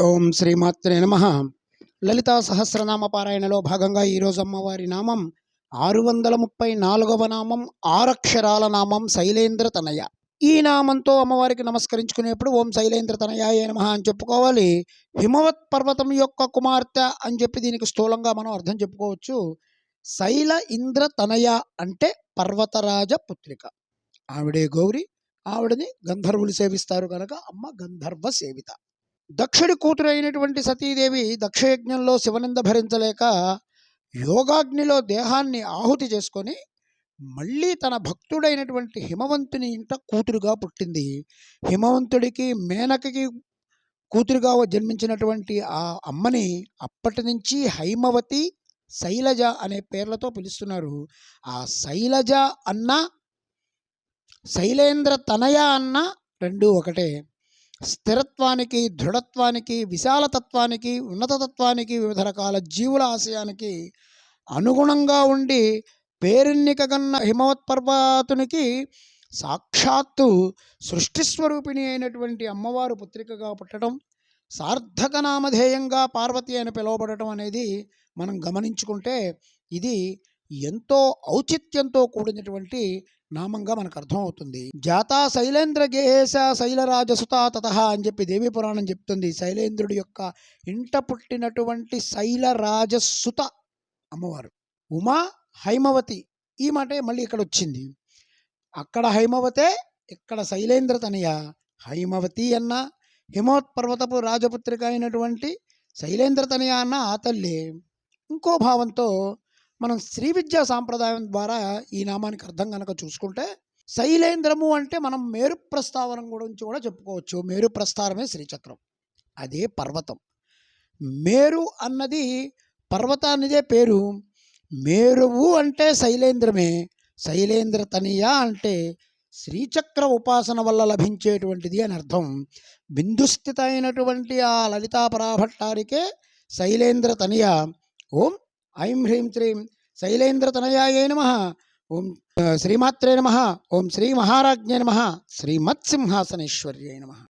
ఓం శ్రీమాత్రే నమ. లలితా సహస్రనామ పారాయణలో భాగంగా ఈరోజు అమ్మవారి నామం ఆరు వందల ముప్పై నాలుగవ నామం ఆరక్షరాల నామం శైలేంద్ర తనయ. ఈ నామంతో అమ్మవారికి నమస్కరించుకునేప్పుడు ఓం శైలేంద్ర తనయాయ నమ అని చెప్పుకోవాలి. హిమవత్ పర్వతం యొక్క కుమార్తె అని చెప్పి దీనికి స్థూలంగా మనం అర్థం చెప్పుకోవచ్చు. శైల ఇంద్ర తనయ అంటే పర్వతరాజ పుత్రిక. ఆవిడే గౌరి ఆవిడని గంధర్వులు సేవిస్తారు కనుక అమ్మ గంధర్వ సేవిత. దక్షుడి కూతురు అయినటువంటి సతీదేవి దక్షయజ్ఞంలో శివనింద భరించలేక యోగాగ్నిలో దేహాన్ని ఆహుతి చేసుకొని మళ్ళీ తన భక్తుడైనటువంటి హిమవంతుని ఇంట కూతురుగా పుట్టింది. హిమవంతుడికి మేనకకి కూతురుగా జన్మించినటువంటి ఆ అమ్మని అప్పటి నుంచి హైమవతి శైలజ అనే పేర్లతో పిలుస్తున్నారు. ఆ శైలజ అన్న శైలేంద్ర తనయ అన్న రెండు ఒకటే. స్థిరత్వానికి దృఢత్వానికి విశాలతత్వానికి ఉన్నతతత్వానికి వివిధ రకాల జీవుల ఆశయానికి అనుగుణంగా ఉండి పేరెన్నిక గన్న హిమవత్పర్వతునికి సాక్షాత్తు సృష్టిస్వరూపిణి అయినటువంటి అమ్మవారు పుత్రికగా పుట్టడం సార్థక నామధేయంగా పార్వతి అని పిలువబడటం అనేది మనం గమనించుకుంటే ఇది ఎంతో ఔచిత్యంతో కూడినటువంటి నామంగా మనకు అర్థమవుతుంది. జాతా శైలేంద్ర గేహేశ శైలరాజసుత తత అని చెప్పి దేవీ పురాణం చెప్తుంది. శైలేంద్రుడి యొక్క ఇంట పుట్టినటువంటి శైలరాజసుత అమ్మవారు. ఉమా హైమవతి ఈ మాటే మళ్ళీ ఇక్కడ వచ్చింది. అక్కడ హైమవతే ఇక్కడ శైలేంద్ర తనయ. హైమవతి అన్న హిమోత్పర్వతపు రాజపుత్రిక అయినటువంటి శైలేంద్ర తనయ అన్న ఆ తల్లి. ఇంకో భావంతో మనం శ్రీ విద్యా సాంప్రదాయం ద్వారా ఈ నామానికి అర్థం కనుక చూసుకుంటే శైలేంద్రము అంటే మనం మేరు ప్రస్తావన గురించి కూడా చెప్పుకోవచ్చు. మేరు ప్రస్తారమే శ్రీచక్రం. అదే పర్వతం. మేరు అన్నది పర్వతానిదే పేరు. మేరువు అంటే శైలేంద్రమే. శైలేంద్ర తనియ అంటే శ్రీచక్ర ఉపాసన వల్ల లభించేటువంటిది అని అర్థం. బిందుస్థిత అయినటువంటి ఆ లలితాపరాభట్టారికే శైలేంద్ర తనియ. ఓం ఐం హ్రీం శ్రీం శైలేంద్రతనయాయ నమ. ఓం శ్రీమాత్రే నమ. ఓం శ్రీ మహారాజ్ఞే నమ. శ్రీమత్సింహాసనేశ్వర్యే నమ.